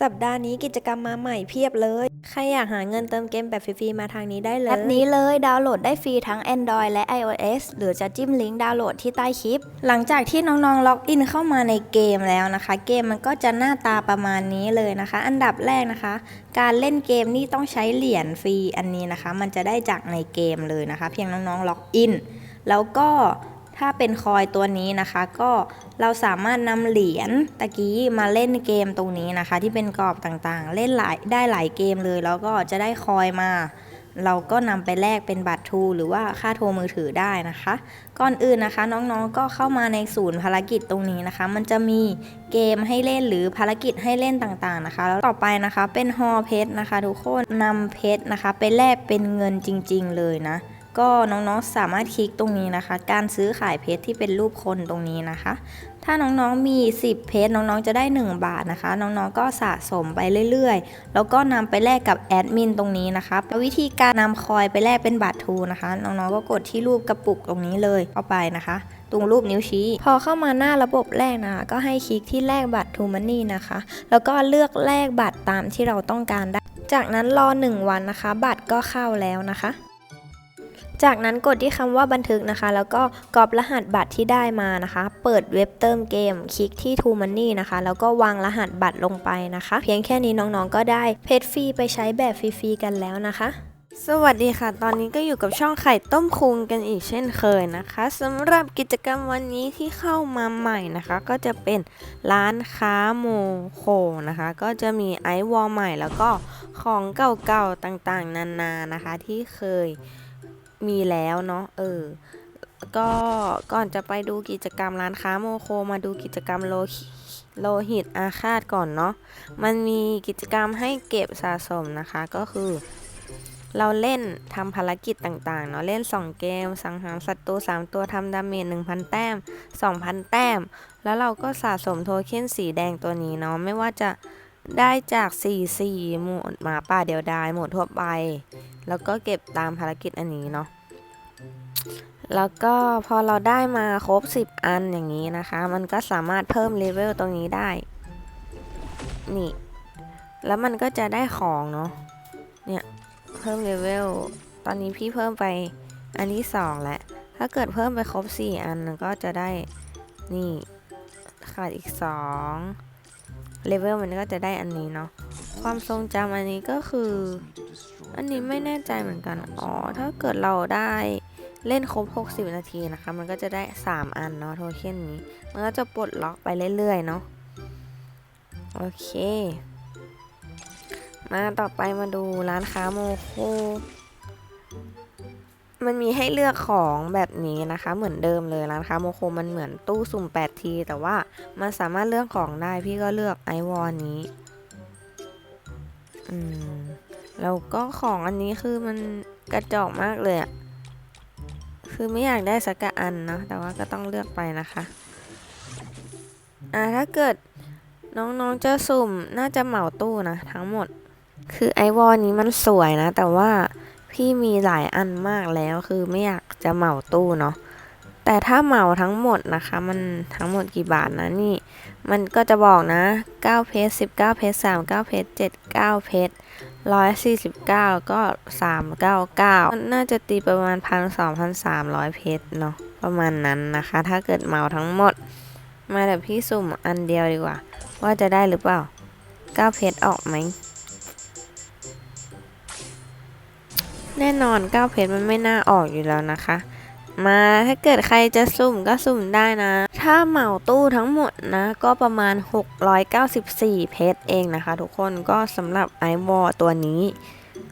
สัปดาห์นี้กิจกรรมมาใหม่เพียบเลย ใครอยากหาเงินเติมเกมแบบฟรีๆมาทางนี้ได้เลย แอปนี้เลยดาวน์โหลดได้ฟรีทั้ง Android และ iOS หรือจะจิ้มลิงก์ดาวน์โหลดที่ใต้คลิป หลังจากที่น้องๆล็อกอินเข้ามาในเกมแล้วนะคะ เกมมันก็จะหน้าตาประมาณนี้เลยนะคะ อันดับแรกนะคะ การเล่นเกมนี่ต้องใช้เหรียญฟรีอันนี้นะคะ มันจะได้จากในเกมเลยนะคะ เพียงน้องๆล็อกอินแล้วก็ ถ้าเป็นคอยตัวนี้นะคะ ก็เราสามารถนำเหรียญตะกี้มาเล่นเกมตรงนี้นะคะ ที่เป็นกรอบต่างๆ เล่นหลายได้หลายเกมเลย แล้วก็จะได้คอยมา เราก็นำไปแลกเป็นบัตรทูหรือว่าค่าโทรมือถือได้นะคะ ก่อนอื่นนะคะ น้องๆก็เข้ามาในศูนย์ภารกิจตรงนี้นะคะ มันจะมีเกมให้เล่นหรือภารกิจให้เล่นต่างๆนะคะ แล้วต่อไปนะคะเป็นฮอเพชรนะคะ ทุกคนนำเพชรนะคะ ไปแลกเป็นเงินจริง ๆ เลยนะ ก็น้องๆสามารถคลิกตรงนี้นะคะ การซื้อขายเพชรที่เป็นรูปคนตรงนี้นะคะ ถ้าน้องๆมี 10 เพชรน้องๆจะได้ 1 บาทนะคะ น้องๆก็สะสมไปเรื่อยๆ แล้วก็นำไปแลกกับแอดมินตรงนี้นะคะแล้ววิธีการนำคอยไปแลกเป็นบัตรทูนะคะ น้องๆก็กดที่รูปกระปุกตรงนี้เลยเข้าไปนะคะ ตรงรูปนิ้วชี้ พอเข้ามาหน้าระบบแรกนะคะก็ให้คลิกที่แลกบัตรทูมันนี่นะคะ แล้วก็เลือกแลกบัตรตามที่เราต้องการได้ จากนั้นรอ 1 วันนะคะ บัตรก็เข้าแล้วนะคะ จากนั้นกดที่คำว่าบันทึกนะคะ แล้วก็กรอกรหัสบัตรที่ได้มานะคะ เปิดเว็บเติมเกม คลิกที่ t o Money นะคะ แล้วก็วางรหัสบัตรลงไปนะคะ เพียงแค่นี้น้องๆก็ได้เพชรฟรีไปใช้แบบฟรีๆกันแล้วนะคะสวัสดีค่ะ ตอนนี้ก็อยู่กับช่องไข่ต้มคุงกันอีกเช่นเคยนะคะสำหรับกิจกรรมวันนี้ที่เข้ามาใหม่นะคะ ก็จะเป็นร้านค้าโมโคนะคะ ก็จะมีไอวอลใหม่แล้วก็ของเก่าๆต่างๆ นานานะคะที่เคย มีแล้วเนาะเออก็ก่อนจะไปดูกิจกรรมร้านค้าโมโคมาดูกิจกรรมโลโลหิตอาฆาตก่อนเนาะมันมีกิจกรรมให้เก็บสะสมนะคะก็คือ เราเล่นทำภารกิจต่างๆเนาะเล่น 2 เกม สังหารศัตรู3 ตัวทำดาเมจ1,000 แต้ม 2,000 แต้ม แล้วเราก็สะสมโทเค็นสีแดงตัวนี้เนาะไม่ว่าจะ ได้จาก 4-4 หมวดหมาป่าเดียวดายหมวดทั่วไป แล้วก็เก็บตามภารกิจอันนี้เนาะแล้วก็พอเราได้มาครบ 10 อันอย่างนี้นะคะ มันก็สามารถเพิ่มเลเวลตรงนี้ได้ นี่ แล้วมันก็จะได้ของเนาะ เนี่ย เพิ่มเลเวล ตอนนี้พี่เพิ่มไปอันที่2แล้ว ถ้าเกิดเพิ่มไปครบ 4 อันมันก็จะได้ นี่ ขาดอีก 2 เลเวลมันก็จะได้อันนี้เนาะความทรงจำอันนี้ก็คือ อันนี้ไม่แน่ใจเหมือนกัน อ๋อ ถ้าเกิดเราได้เล่นครบ 60 นาทีนะคะ มันก็จะได้ 3 อันเนาะโทเค็นนี้ มันก็จะปลดล็อกไปเรื่อยๆเนาะ โอเค มาต่อไปมาดูร้านค้าโมโค มันมีให้เลือกของแบบนี้นะคะ เหมือนเดิมเลยร้านค้าโมโคมันเหมือนตู้สุ่ม 8 ที แต่ว่ามันสามารถเลือกของได้พี่ก็เลือกไอวอนนี้อืมแล้วก็ของอันนี้คือมันกระจอกมากเลยอะคือไม่อยากได้สักกะอันเนาะแต่ว่าก็ต้องเลือกไปนะคะอ่าถ้าเกิดน้องๆจะสุ่มน่าจะเหมาตู้นะทั้งหมด คือไอวอลนี้มันสวยนะ แต่ว่า พี่มีหลายอันมากแล้วคือไม่อยากจะเหมาตู้เนาะแต่ถ้าเหมาทั้งหมดนะคะ มันทั้งหมดกี่บาทนะนี่ มันก็จะบอกนะ 9 เพชร19 เพชร39 เพชร79 เพชร149 ก็ 399น่าจะตีประมาณ 1,200-1,300 เพชรเนาะประมาณนั้นนะคะ ถ้าเกิดเหมาทั้งหมด มาเดี๋ยวพี่สุ่มอันเดียวดีกว่า ว่าจะได้หรือเปล่า 9 เพชรออกไหม แน่นอน9เพชรมันไม่น่าออกอยู่แล้วนะคะ มาถ้าเกิดใครจะสุ่มก็สุ่มได้นะ ถ้าเหมาตู้ทั้งหมดนะ ก็ประมาณ 694 เพชรเองนะคะ ทุกคนก็สำหรับไอวอตัวนี้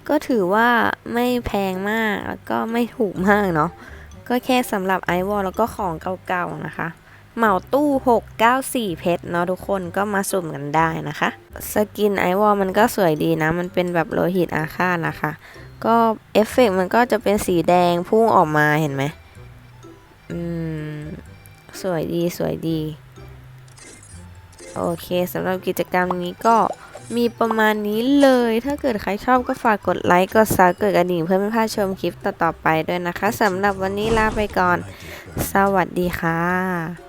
ก็ถือว่าไม่แพงมากแล้วก็ไม่ถูกมากเนาะก็แค่สำหรับไอวอแล้วก็ของเก่าๆนะคะ เหมาตู้ 694 เพชรเนาะทุกคนก็มาสุ่มกันได้นะคะ สกินไอวอลมันก็สวยดีนะ มันเป็นแบบโลหิตอาฆาตนะคะ ก็เอฟเฟกต์มันก็จะเป็นสีแดงพุ่งออกมาเห็นไหมอืม สวยดีสวยดี โอเคสำหรับกิจกรรมนี้ก็มีประมาณนี้เลย ถ้าเกิดใครชอบก็ฝากกดไลค์ กดซับกดกระดิ่งเพื่อไม่พลาดชมคลิปต่อๆไปด้วยนะคะสำหรับวันนี้ลาไปก่อน สวัสดีค่ะ